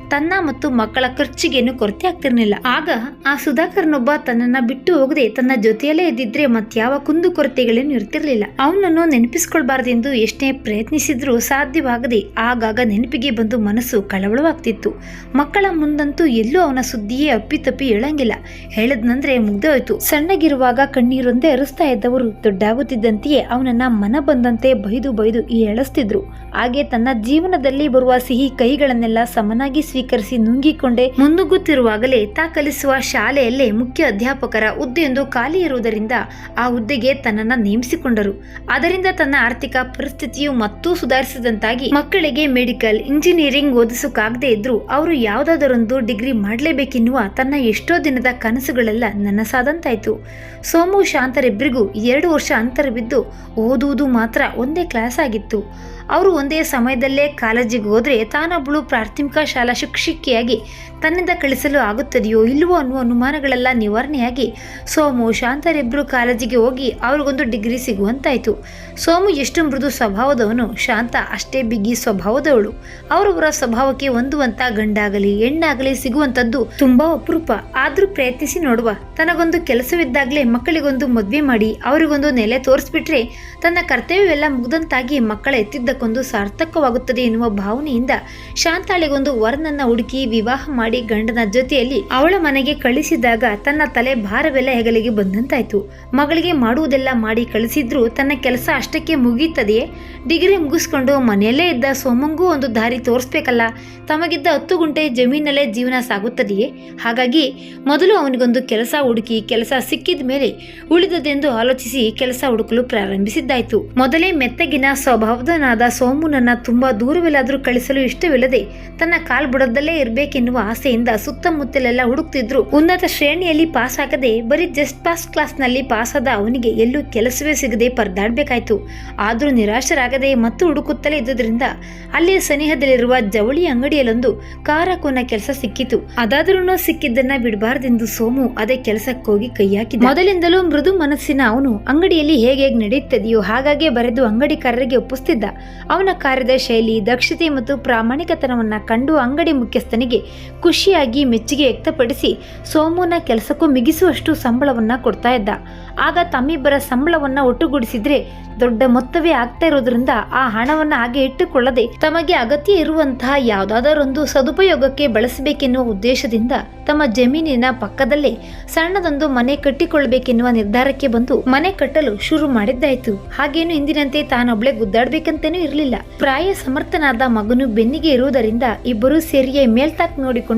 ತನ್ನ ಮತ್ತು ಮಕ್ಕಳ ಖರ್ಚಿಗೇನು ಕೊರತೆ ಆಗ್ತಿರಲಿಲ್ಲ. ಆಗ ಆ ಸುಧಾಕರ್ನೊಬ್ಬ ತನ್ನನ್ನ ಬಿಟ್ಟು ಹೋಗದೆ ತನ್ನ ಜೊತೆಯಲ್ಲೇ ಇದ್ದಿದ್ರೆ ಮತ್ಯಾವ ಕುಂದು ಕೊರತೆಗಳೇನು ಇರ್ತಿರಲಿಲ್ಲ. ಅವನನ್ನು ನೆನಪಿಸ್ಕೊಳ್ಬಾರ್ದೆಂದು ಎಷ್ಟೇ ಪ್ರಯತ್ನಿಸಿದ್ರೂ ಸಾಧ್ಯವಾಗದೆ ಆಗಾಗ ನೆನಪಿಗೆ ಬಂದು ಮನಸ್ಸು ಕಳವಳವಾಗ್ತಿತ್ತು. ಮಕ್ಕಳ ಮುಂದಂತೂ ಎಲ್ಲೂ ಅವನ ಸುದ್ದಿಯೇ ಅಪ್ಪಿತಪ್ಪಿ ಹೇಳಂಗಿಲ್ಲ. ಹೇಳದ್ನಂದ್ರೆ ಮುಗ್ದೋಯ್ತು. ಸಣ್ಣಗಿರುವಾಗ ಕಣ್ಣೀರೊಂದೇ ಅರಿಸ್ತಾ ಇದ್ದವರು ದೊಡ್ಡಾಗುತ್ತಿದ್ದಂತೆಯೇ ಅವನನ್ನ ಮನ ಬಂದಂತೆ ಬೈದು ಬೈದು ಈ ಎಳಸ್ತಿದ್ರು ಹಾಗೆ ತನ್ನ ಜೀವನದಲ್ಲಿ ಬರುವ ಸಿಹಿ ಕೈಗಳನ್ನೆಲ್ಲ ಸಮನಾಗಿ ಸ್ವೀಕರಿಸಿ ನುಂಗಿಕೊಂಡೇ ಮುನ್ನುಗ್ಗುತ್ತಿರುವಾಗಲೇ ತಾ ಕಲಿಸುವ ಶಾಲೆಯಲ್ಲೇ ಮುಖ್ಯ ಅಧ್ಯಾಪಕರ ಹುದ್ದೆಯೊಂದು ಖಾಲಿ ಇರುವುದರಿಂದ ಆ ಹುದ್ದೆಗೆ ತನ್ನನ್ನು ನೇಮಿಸಿಕೊಂಡರು. ಅದರಿಂದ ತನ್ನ ಆರ್ಥಿಕ ಪರಿಸ್ಥಿತಿಯು ಮತ್ತೂ ಸುಧಾರಿಸಿದಂತಾಗಿ ಮಕ್ಕಳಿಗೆ ಮೆಡಿಕಲ್ ಇಂಜಿನಿಯರಿಂಗ್ ಓದಿಸೋಕಾಗದೇ ಇದ್ರು ಅವರು ಯಾವುದಾದರೊಂದು ಡಿಗ್ರಿ ಮಾಡಲೇಬೇಕೆನ್ನುವ ತನ್ನ ಎಷ್ಟೋ ದಿನದ ಕನಸುಗಳೆಲ್ಲ ನನಸಾದಂತಾಯ್ತು. ಸೋಮು ಶಾಂತರಿಬ್ಬರಿಗೂ ಎರಡು ವರ್ಷ ಅಂತರವಿದ್ದು ಓದುವುದು ಮಾತ್ರ ಒಂದೇ ಕ್ಲಾಸ್ ಆಗಿತ್ತು. ಅವರು ಒಂದೇ ಸಮಯದಲ್ಲೇ ಕಾಲೇಜಿಗೆ ಹೋದರೆ ತಾನೊಬ್ಬಳು ಪ್ರಾಥಮಿಕ ಶಾಲಾ ಶಿಕ್ಷಕಿಯಾಗಿ ತನ್ನಿಂದ ಕಳಿಸಲು ಆಗುತ್ತದೆಯೋ ಇಲ್ಲವೋ ಅನ್ನುವ ಅನುಮಾನಗಳೆಲ್ಲ ನಿವಾರಣೆಯಾಗಿ ಸೋಮು ಶಾಂತರಿಬ್ಬರು ಕಾಲೇಜಿಗೆ ಹೋಗಿ ಅವ್ರಿಗೊಂದು ಡಿಗ್ರಿ ಸಿಗುವಂತಾಯಿತು. ಸೋಮು ಎಷ್ಟು ಮೃದು ಸ್ವಭಾವದವನು ಶಾಂತ ಅಷ್ಟೇ ಬಿಗಿ ಸ್ವಭಾವದವಳು. ಅವರವರ ಸ್ವಭಾವಕ್ಕೆ ಹೊಂದುವಂತ ಗಂಡಾಗಲಿ ಹೆಣ್ಣಾಗಲಿ ಸಿಗುವಂಥದ್ದು ತುಂಬಾ ಅಪರೂಪ. ಆದರೂ ಪ್ರಯತ್ನಿಸಿ ನೋಡುವ. ತನಗೊಂದು ಕೆಲಸವಿದ್ದಾಗಲೇ ಮಕ್ಕಳಿಗೊಂದು ಮದುವೆ ಮಾಡಿ ಅವರಿಗೊಂದು ನೆಲೆ ತೋರಿಸ್ಬಿಟ್ರೆ ತನ್ನ ಕರ್ತವ್ಯವೆಲ್ಲ ಮುಗ್ದಂತಾಗಿ ಮಕ್ಕಳ ಎತ್ತಿದ್ದಕ್ಕೊಂದು ಸಾರ್ಥಕವಾಗುತ್ತದೆ ಎನ್ನುವ ಭಾವನೆಯಿಂದ ಶಾಂತಾಳಿಗೊಂದು ವರನನ್ನ ಹುಡುಕಿ ವಿವಾಹ ಮಾಡಿ ಗಂಡನ ಜೊತೆಯಲ್ಲಿ ಅವಳ ಮನೆಗೆ ಕಳಿಸಿದಾಗ ತನ್ನ ತಲೆ ಭಾರವೆಲ್ಲ ಹೆಗಲಿಗೆ ಬಂದಂತಾಯ್ತು. ಮಗಳಿಗೆ ಮಾಡುವುದೆಲ್ಲ ಮಾಡಿ ಕಳಿಸಿದ್ರು ತನ್ನ ಕೆಲಸ ಅಷ್ಟಕ್ಕೆ ಮುಗಿಯುತ್ತದೆಯೇ? ಡಿಗ್ರಿ ಮುಗಿಸ್ಕೊಂಡು ಮನೆಯಲ್ಲೇ ಇದ್ದ ಸೋಮಂಗೂ ಒಂದು ದಾರಿ ತೋರಿಸ್ಬೇಕಲ್ಲ? ತಮಗಿದ್ದ ಹತ್ತು ಗುಂಟೆ ಜಮೀನಲ್ಲೇ ಜೀವನ ಸಾಗುತ್ತದೆಯೇ? ಹಾಗಾಗಿ ಮೊದಲು ಅವನಿಗೊಂದು ಕೆಲಸ ಹುಡುಕಿ ಕೆಲಸ ಸಿಕ್ಕಿದ ಮೇಲೆ ಉಳಿದದೆಂದು ಆಲೋಚಿಸಿ ಕೆಲಸ ಹುಡುಕಲು ಪ್ರಾರಂಭಿಸಿದ್ದಾಯ್ತು. ಮೊದಲೇ ಮೆತ್ತಗಿನ ಸ್ವಭಾವದನಾದ ಸೋಮುನನ್ನ ತುಂಬಾ ದೂರವೆಲ್ಲಾದರೂ ಕಳಿಸಲು ಇಷ್ಟವಿಲ್ಲದೆ ತನ್ನ ಕಾಲ್ಬುಡದಲ್ಲೇ ಇರಬೇಕೆನ್ನುವ ಆಸೆಯಿಂದ ಸುತ್ತಮುತ್ತಲೆಲ್ಲ ಹುಡುಕ್ತಿದ್ರು. ಉನ್ನತ ಶ್ರೇಣಿಯಲ್ಲಿ ಪಾಸ್ ಆಗದೆ ಬರೀ ಜಸ್ಟ್ ಪಾಸ್ ಕ್ಲಾಸ್ನಲ್ಲಿ ಪಾಸಾದ ಅವನಿಗೆ ಎಲ್ಲೂ ಕೆಲಸವೇ ಸಿಗದೆ ಪರದಾಡ್ಬೇಕಾಯ್ತು. ಆದ್ರೂ ನಿರಾಶರಾಗದೆ ಮತ್ತು ಹುಡುಕುತ್ತಲೇ ಇದ್ದುದರಿಂದ ಅಲ್ಲಿ ಸನಿಹದಲ್ಲಿರುವ ಜವಳಿ ಅಂಗಡಿಯಲ್ಲೊಂದು ಕಾರಕೋನ ಕೆಲಸ ಸಿಕ್ಕಿತು. ಅದಾದ್ರೂ ಸಿಕ್ಕಿದ್ದನ್ನ ಬಿಡಬಾರ್ದೆಂದು ಸೋಮು ಅದೇ ಕೆಲಸಕ್ಕೋಗಿ ಕೈ ಹಾಕಿದ. ಮೊದಲಿಂದಲೂ ಮೃದು ಮನಸ್ಸಿನ ಅವನು ಅಂಗಡಿಯಲ್ಲಿ ಹೇಗೆ ಹೇಗೆ ನಡೆಯುತ್ತದೆಯೋ ಹಾಗಾಗಿ ಬರೆದು ಅಂಗಡಿಕಾರರಿಗೆ ಒಪ್ಪಿಸ್ತಿದ್ದ. ಅವನ ಕಾರ್ಯದ ಶೈಲಿ, ದಕ್ಷತೆ ಮತ್ತು ಪ್ರಾಮಾಣಿಕತನವನ್ನ ಕಂಡು ಅಂಗಡಿ ಮುಖ್ಯಸ್ಥನಿಗೆ ಖುಷಿಯಾಗಿ ಮೆಚ್ಚುಗೆ ವ್ಯಕ್ತಪಡಿಸಿ ಸೋಮುನ ಕೆಲಸಕ್ಕೂ ಮಿಗಿಸುವಷ್ಟು ಸಂಬಳವನ್ನು ಕೊಡ್ತಾ ಇದ್ದ. ಆಗ ತಮ್ಮಿಬ್ಬರ ಸಂಬಳವನ್ನು ಒಟ್ಟುಗೂಡಿಸಿದ್ರೆ ದೊಡ್ಡ ಮೊತ್ತವೇ ಆಗ್ತಾ ಇರೋದ್ರಿಂದ ಆ ಹಣವನ್ನ ಹಾಗೆ ಇಟ್ಟುಕೊಳ್ಳದೆ ತಮಗೆ ಅಗತ್ಯ ಇರುವಂತಹ ಯಾವುದಾದರೊಂದು ಸದುಪಯೋಗಕ್ಕೆ ಬಳಸಬೇಕೆನ್ನುವ ಉದ್ದೇಶದಿಂದ ತಮ್ಮ ಜಮೀನಿನ ಪಕ್ಕದಲ್ಲೇ ಸಣ್ಣದೊಂದು ಮನೆ ಕಟ್ಟಿಕೊಳ್ಳಬೇಕೆನ್ನುವ ನಿರ್ಧಾರಕ್ಕೆ ಬಂದು ಮನೆ ಕಟ್ಟಲು ಶುರು ಮಾಡಿದ್ದಾಯ್ತು. ಹಾಗೇನು ಇಂದಿನಂತೆ ತಾನೊಬ್ಳೆ ಗುದ್ದಾಡ್ಬೇಕಂತನೂ ಇರಲಿಲ್ಲ. ಪ್ರಾಯ ಸಮರ್ಥನಾದ ಮಗನು ಬೆನ್ನಿಗೆ ಇರುವುದರಿಂದ ಇಬ್ಬರು ಸೇರಿಯೇ ಮೇಲ್ತಾಕ್ ನೋಡಿಕೊಂಡು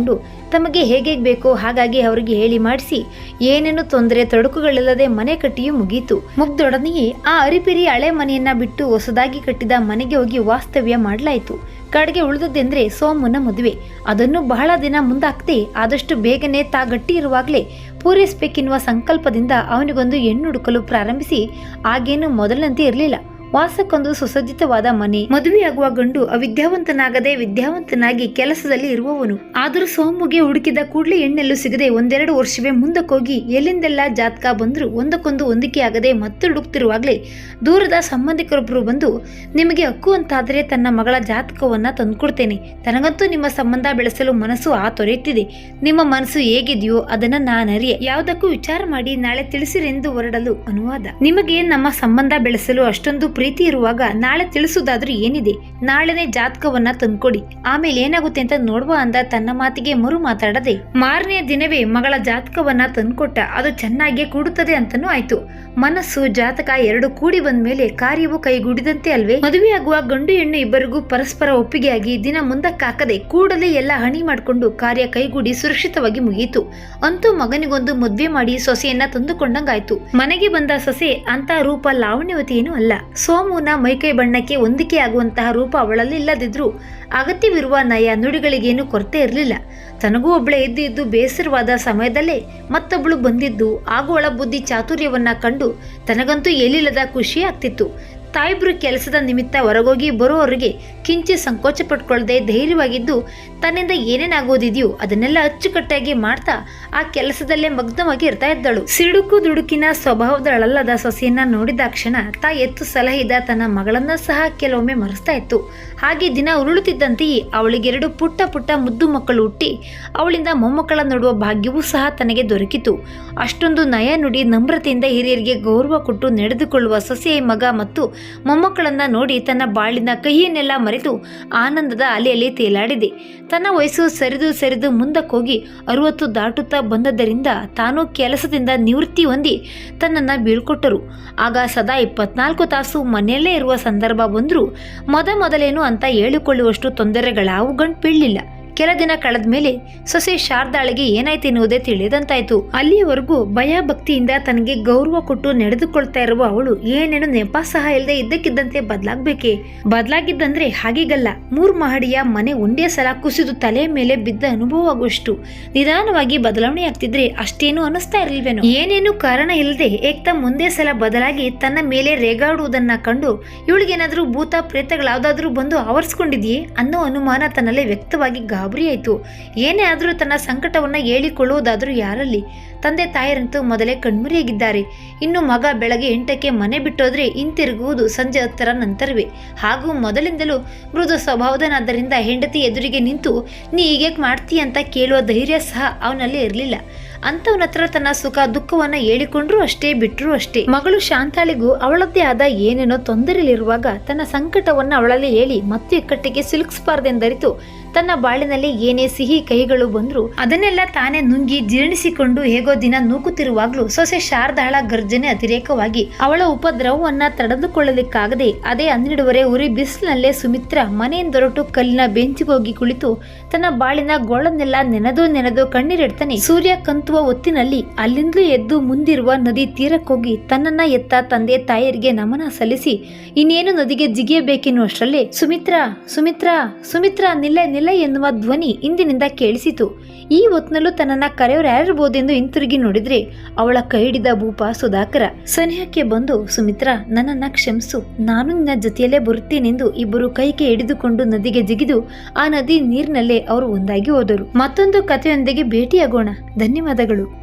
ತಮಗೆ ಹೇಗೆ ಬೇಕೋ ಹಾಗಾಗಿ ಅವರಿಗೆ ಹೇಳಿ ಮಾಡಿಸಿ. ಏನೇನು ತೊಂದರೆ ತೊಡಕುಗಳಿಲ್ಲದೆ ಮನೆ ಕಟ್ಟಿಯೂ ಮುಗೀತು. ಮುಗ್ದೊಡನೆಯೇ ಆ ಅರಿಪಿರಿ ಹಳೆ ಮನೆಯನ್ನ ಬಿಟ್ಟು ಹೊಸದಾಗಿ ಕಟ್ಟಿದ ಮನೆಗೆ ಹೋಗಿ ವಾಸ್ತವ್ಯ ಮಾಡಲಾಯಿತು. ಕಡೆಗೆ ಉಳಿದದ್ದೆಂದ್ರೆ ಸೋಮನ ಮದುವೆ. ಅದನ್ನು ಬಹಳ ದಿನ ಮುಂದಾಕ್ದೆ ಆದಷ್ಟು ಬೇಗನೆ ತಾ ಗಟ್ಟಿ ಇರುವಾಗಲೇ ಪೂರೈಸಬೇಕೆನ್ನುವ ಸಂಕಲ್ಪದಿಂದ ಅವನಿಗೊಂದು ಹೆಣ್ಣು ಹುಡುಕಲು ಪ್ರಾರಂಭಿಸಿ ಆಗೇನು ಮೊದಲಂತೆ ಇರಲಿಲ್ಲ. ವಾಸಕ್ಕೊಂದು ಸುಸಜ್ಜಿತವಾದ ಮನೆ. ಮದುವೆಯಾಗುವ ಗಂಡು ಅವಿದ್ಯಾವಂತನಾಗದೆ ವಿದ್ಯಾವಂತನಾಗಿ ಕೆಲಸದಲ್ಲಿ ಇರುವವನು. ಆದರೂ ಸೋಮುಗೆ ಹುಡುಕಿದ ಕೂಡಲೇ ಹೆಣ್ಣೆಲ್ಲೂ ಸಿಗದೆ ಒಂದೆರಡು ವರ್ಷವೇ ಮುಂದಕ್ಕೋಗಿ ಎಲ್ಲಿಂದೆಲ್ಲ ಜಾತಕ ಬಂದ್ರು ಒಂದಕ್ಕೊಂದು ಹೊಂದಿಕೆಯಾಗದೆ ಮತ್ತೆ ಹುಡುಕ್ತಿರುವಾಗಲೇ ದೂರದ ಸಂಬಂಧಿಕರೊಬ್ಬರು ಬಂದು, ನಿಮಗೆ ಹಕ್ಕು ಅಂತಾದರೆ ತನ್ನ ಮಗಳ ಜಾತಕವನ್ನ ತಂದುಕೊಡ್ತೇನೆ. ತನಗಂತೂ ನಿಮ್ಮ ಸಂಬಂಧ ಬೆಳೆಸಲು ಮನಸ್ಸು ಆ ತೊರೆಯುತ್ತಿದೆ. ನಿಮ್ಮ ಮನಸ್ಸು ಹೇಗಿದೆಯೋ ಅದನ್ನ ನಾನರಿಯೆ. ಯಾವುದಕ್ಕೂ ವಿಚಾರ ಮಾಡಿ ನಾಳೆ ತಿಳಿಸಿರೆಂದು ಹೊರಡಲು ಅನುವಾದ. ನಿಮಗೆ ನಮ್ಮ ಸಂಬಂಧ ಬೆಳೆಸಲು ಅಷ್ಟೊಂದು ಪ್ರೀತಿ ಇರುವಾಗ ನಾಳೆ ತಿಳಿಸೋದಾದ್ರೂ ಏನಿದೆ? ನಾಳೆನೆ ಜಾತಕವನ್ನ ತಂದ್ಕೊಡಿ. ಆಮೇಲೆ ಏನಾಗುತ್ತೆ ಅಂತ ನೋಡುವ ಅಂದ ತನ್ನ ಮಾತಿಗೆ ಮರು ಮಾತಾಡದೆ. ಮಾರನೆಯ ದಿನವೇ ಮಗಳ ಜಾತಕವನ್ನ ತಂದ್ಕೊಟ್ಟ ಅದು ಚೆನ್ನಾಗಿ ಕೂಡುತ್ತದೆ ಅಂತನೂ ಆಯ್ತು. ಮನಸ್ಸು, ಜಾತಕ ಎರಡು ಕೂಡಿ ಬಂದ ಮೇಲೆ ಕಾರ್ಯವು ಕೈಗೂಡಿದಂತೆ ಅಲ್ವೇ? ಮದುವೆಯಾಗುವ ಗಂಡು ಹೆಣ್ಣು ಇಬ್ಬರಿಗೂ ಪರಸ್ಪರ ಒಪ್ಪಿಗೆಯಾಗಿ ದಿನ ಮುಂದಕ್ಕಾಕದೆ ಕೂಡಲೇ ಎಲ್ಲ ಹಣಿ ಮಾಡಿಕೊಂಡು ಕಾರ್ಯ ಕೈಗೂಡಿ ಸುರಕ್ಷಿತವಾಗಿ ಮುಗಿಯಿತು. ಅಂತೂ ಮಗನಿಗೊಂದು ಮದುವೆ ಮಾಡಿ ಸೊಸೆಯನ್ನ ತಂದುಕೊಂಡಂಗಾಯ್ತು. ಮನೆಗೆ ಬಂದ ಸೊಸೆ ಅಂತ ರೂಪ ಲಾವಣ್ಯವತಿಯೇನೂ ಅಲ್ಲ. ಸೋಮುನ ಮೈಕೈ ಬಣ್ಣಕ್ಕೆ ಹೊಂದಿಕೆ ಆಗುವಂತಹ ರೂಪ ಅವಳಲ್ಲಿ ಇಲ್ಲದಿದ್ರೂ ಅಗತ್ಯವಿರುವ ನಯ ನುಡಿಗಳಿಗೇನು ಕೊರತೆ ಇರಲಿಲ್ಲ. ತನಗೂ ಒಬ್ಬಳೆ ಇದ್ದು ಇದ್ದು ಬೇಸರವಾದ ಸಮಯದಲ್ಲೇ ಮತ್ತೊಬ್ಬಳು ಬಂದಿದ್ದು, ಆಗುವಳ ಬುದ್ಧಿ ಚಾತುರ್ಯವನ್ನ ಕಂಡು ತನಗಂತೂ ಎಲ್ಲಿಲ್ಲದ ಖುಷಿ ಆಗ್ತಿತ್ತು. ತಾಯಿಬ್ರು ಕೆಲಸದ ನಿಮಿತ್ತ ಹೊರಗೋಗಿ ಬರುವವರಿಗೆ ಕಿಂಚಿ ಸಂಕೋಚ ಪಟ್ಕೊಳ್ಳದೆ ಧೈರ್ಯವಾಗಿದ್ದು ತನ್ನಿಂದ ಏನೇನಾಗೋದಿದೆಯೋ ಅದನ್ನೆಲ್ಲ ಅಚ್ಚುಕಟ್ಟಾಗಿ ಮಾಡ್ತಾ ಆ ಕೆಲಸದಲ್ಲೇ ಮಗ್ನವಾಗಿ ಇರ್ತಾ ಇದ್ದಳು. ಸಿಡುಕು ದುಡುಕಿನ ಸ್ವಭಾವದಳಲ್ಲದ ಸೊಸೆಯನ್ನ ನೋಡಿದ ಕ್ಷಣ ತಾ ಎತ್ತು ಸಲಹಿದ ತನ್ನ ಮಗಳನ್ನ ಸಹ ಕೆಲವೊಮ್ಮೆ ಮರೆಸ್ತಾ ಇತ್ತು. ಹಾಗೆ ದಿನ ಉರುಳುತ್ತಿದ್ದಂತೆಯೇ ಅವಳಿಗೆರಡು ಪುಟ್ಟ ಪುಟ್ಟ ಮುದ್ದು ಮಕ್ಕಳು ಹುಟ್ಟಿ ಅವಳಿಂದ ಮೊಮ್ಮಕ್ಕಳ ನೋಡುವ ಭಾಗ್ಯವೂ ಸಹ ತನಗೆ ದೊರಕಿತು. ಅಷ್ಟೊಂದು ನಯ ನುಡಿ ನಮ್ರತೆಯಿಂದ ಹಿರಿಯರಿಗೆ ಗೌರವ ಕೊಟ್ಟು ನಡೆದುಕೊಳ್ಳುವ ಸೊಸೆಯ ಮಗ ಮತ್ತು ಮೊಮ್ಮಕ್ಕಳನ್ನ ನೋಡಿ ತನ್ನ ಬಾಳಿನ ಕಹಿಯನ್ನೆಲ್ಲ ಮರೆತು ಆನಂದದ ಅಲೆಯಲ್ಲಿ ತೇಲಾಡಿದೆ. ತನ್ನ ವಯಸ್ಸು ಸರಿದು ಸರಿದು ಮುಂದಕ್ಕೋಗಿ ಅರುವತ್ತು ದಾಟುತ್ತಾ ಬಂದದ್ದರಿಂದ ತಾನು ಕೆಲಸದಿಂದ ನಿವೃತ್ತಿ ಹೊಂದಿ ತನ್ನನ್ನು ಬೀಳ್ಕೊಟ್ಟರು. ಆಗ ಸದಾ ಇಪ್ಪತ್ನಾಲ್ಕು ತಾಸು ಮನೆಯಲ್ಲೇ ಇರುವ ಸಂದರ್ಭ ಬಂದರೂ ಮೊದ ಮೊದಲೇನು ಅಂತ ಹೇಳಿಕೊಳ್ಳುವಷ್ಟು ತೊಂದರೆಗಳಾವು ಗಂಟು ಬೀಳಲಿಲ್ಲ. ಕೆಲ ದಿನ ಕಳೆದ ಮೇಲೆ ಸೊಸೆ ಶಾರದಾಳಿಗೆ ಏನಾಯ್ತು ಎನ್ನುವುದೇ ತಿಳಿದಂತಾಯ್ತು. ಅಲ್ಲಿಯವರೆಗೂ ಭಯ ಭಕ್ತಿಯಿಂದ ತನಗೆ ಗೌರವ ಕೊಟ್ಟು ನಡೆದುಕೊಳ್ತಾ ಇರುವ ಅವಳು ಏನೇನು ನೆಪ ಸಹ ಇಲ್ಲದೆ ಇದ್ದಕ್ಕಿದ್ದಂತೆ ಬದಲಾಗ್ಬೇಕೆ? ಬದಲಾಗಿದ್ದಂದ್ರೆ ಹಾಗೀಗಲ್ಲ. ಮೂರು ಮಹಡಿಯ ಮನೆ ಒಂದೇ ಸಲ ಕುಸಿದು ತಲೆ ಮೇಲೆ ಬಿದ್ದ ಅನುಭವ ಆಗುವಷ್ಟು ನಿಧಾನವಾಗಿ ಬದಲಾವಣೆ ಆಗ್ತಿದ್ರೆ ಅಷ್ಟೇನು ಅನಿಸ್ತಾ ಇರಲಿಲ್ವೇನೋ? ಏನೇನು ಕಾರಣ ಇಲ್ಲದೆ ಏಕ್ತಾ ಮುಂದೆ ಸಲ ಬದಲಾಗಿ ತನ್ನ ಮೇಲೆ ರೇಗಾಡುವುದನ್ನ ಕಂಡು ಇವಳಿಗೇನಾದ್ರೂ ಭೂತ ಪ್ರೇತಗಳಾವ್ದಾದ್ರೂ ಬಂದು ಆವರಿಸ್ಕೊಂಡಿದೆಯೇ ಅನ್ನೋ ಅನುಮಾನ ತನ್ನಲ್ಲೇ ವ್ಯಕ್ತವಾಗಿ ಗಾಬರಿ ಆಯಿತು. ಏನೇ ಆದರೂ ತನ್ನ ಸಂಕಟವನ್ನು ಹೇಳಿಕೊಳ್ಳುವುದಾದರೂ ಯಾರಲ್ಲಿ? ತಂದೆ ತಾಯರಂತೂ ಮೊದಲೇ ಕಣ್ಮರಿಯಾಗಿದ್ದಾರೆ. ಇನ್ನು ಮಗ ಬೆಳಗ್ಗೆ ಎಂಟಕ್ಕೆ ಮನೆ ಬಿಟ್ಟೋದ್ರೆ ಹಿಂತಿರುಗುವುದು ಸಂಜೆ ಹತ್ತರ ನಂತರವೇ. ಹಾಗೂ ಮೊದಲಿಂದಲೂ ಮೃದು ಸ್ವಭಾವದನಾದ್ದರಿಂದ ಹೆಂಡತಿ ಎದುರಿಗೆ ನಿಂತು, ನೀ ಹೀಗೆ ಮಾಡ್ತೀಯ ಅಂತ ಕೇಳುವ ಧೈರ್ಯ ಸಹ ಅವನಲ್ಲಿ ಇರಲಿಲ್ಲ. ಅಂಥವನ ಹತ್ರ ತನ್ನ ಸುಖ ದುಃಖವನ್ನು ಹೇಳಿಕೊಂಡ್ರು ಅಷ್ಟೇ, ಬಿಟ್ರು ಅಷ್ಟೇ. ಮಗಳು ಶಾಂತಾಳಿಗೂ ಅವಳದ್ದೇ ಆದ ಏನೇನೋ ತೊಂದರೆಯಲ್ಲಿರುವಾಗ ತನ್ನ ಸಂಕಟವನ್ನು ಅವಳಲ್ಲಿ ಹೇಳಿ ಮತ್ತೆ ಇಕ್ಕಟ್ಟಿಗೆ ಸಿಲುಕಿಸಬಾರ್ದೆಂದರಿತು. ತನ್ನ ಬಾಳಿನಲ್ಲಿ ಏನೇ ಸಿಹಿ ಕೈಗಳು ಬಂದ್ರು ಅದನ್ನೆಲ್ಲ ತಾನೇ ನುಂಗಿ ಜೀರ್ಣಿಸಿಕೊಂಡು ಹೇಗೋ ದಿನ ನೂಕುತ್ತಿರುವಾಗ್ಲೂ ಸೊಸೆ ಶಾರದಾಳ ಗರ್ಜನೆ ಅತಿರೇಕವಾಗಿ ಅವಳ ಉಪದ್ರವವನ್ನ ತಡೆದುಕೊಳ್ಳಲಿಕ್ಕಾಗದೆ ಅದೇ ಹನ್ನೆರಡುವರೆ ಉರಿ ಬಿಸಿಲಿನಲ್ಲೇ ಸುಮಿತ್ರ ಮನೆಯಿಂದೊರಟು ಕಲ್ಲಿನ ಬೆಂಚಿಗೋಗಿ ಕುಳಿತು ತನ್ನ ಬಾಳಿನ ಗೋಳನ್ನೆಲ್ಲ ನೆನೆದು ನೆನೆದು ಕಣ್ಣೀರಿಡ್ತಾನೆ ಸೂರ್ಯ ಕಂತುವ ಹೊತ್ತಿನಲ್ಲಿ ಅಲ್ಲಿಂದಲೂ ಎದ್ದು ಮುಂದಿರುವ ನದಿ ತೀರಕ್ಕೋಗಿ ತನ್ನನ್ನ ಎತ್ತ ತಂದೆ ತಾಯರಿಗೆ ನಮನ ಸಲ್ಲಿಸಿ, ಇನ್ನೇನು ನದಿಗೆ ಜಿಗಿಯಬೇಕೆನ್ನುವಷ್ಟರಲ್ಲಿ ಸುಮಿತ್ರಾ ಸುಮಿತ್ರಾ ಸುಮಿತ್ರಾ ನಿಲ್ಲೆ, ನಿಲ್ಲ ಎನ್ನುವ ಧ್ವನಿ ಇಂದಿನಿಂದ ಕೇಳಿಸಿತು. ಈ ಹೊತ್ತಿನಲ್ಲೂ ತನ್ನನ್ನ ಕರೆಯವರು ಯಾರಿರ್ಬೋದೆಂದು ಹಿಂತಿರುಗಿ ನೋಡಿದ್ರೆ ಅವಳ ಕೈ ಹಿಡಿದ ಭೂಪ ಸುಧಾಕರ. ಸನಿಹಕ್ಕೆ ಬಂದು, ಸುಮಿತ್ರ, ನನ್ನನ್ನ ಕ್ಷಮಿಸು. ನಾನು ನಿನ್ನ ಜೊತೆಯಲ್ಲೇ ಬರುತ್ತೇನೆಂದು ಇಬ್ಬರು ಕೈಗೆ ಹಿಡಿದುಕೊಂಡು ನದಿಗೆ ಜಿಗಿದು ಆ ನದಿ ನೀರಿನಲ್ಲೇ ಅವರು ಒಂದಾಗಿ ಹೋದರು. ಮತ್ತೊಂದು ಕಥೆಯೊಂದಿಗೆ ಭೇಟಿಯಾಗೋಣ. ಧನ್ಯವಾದಗಳು.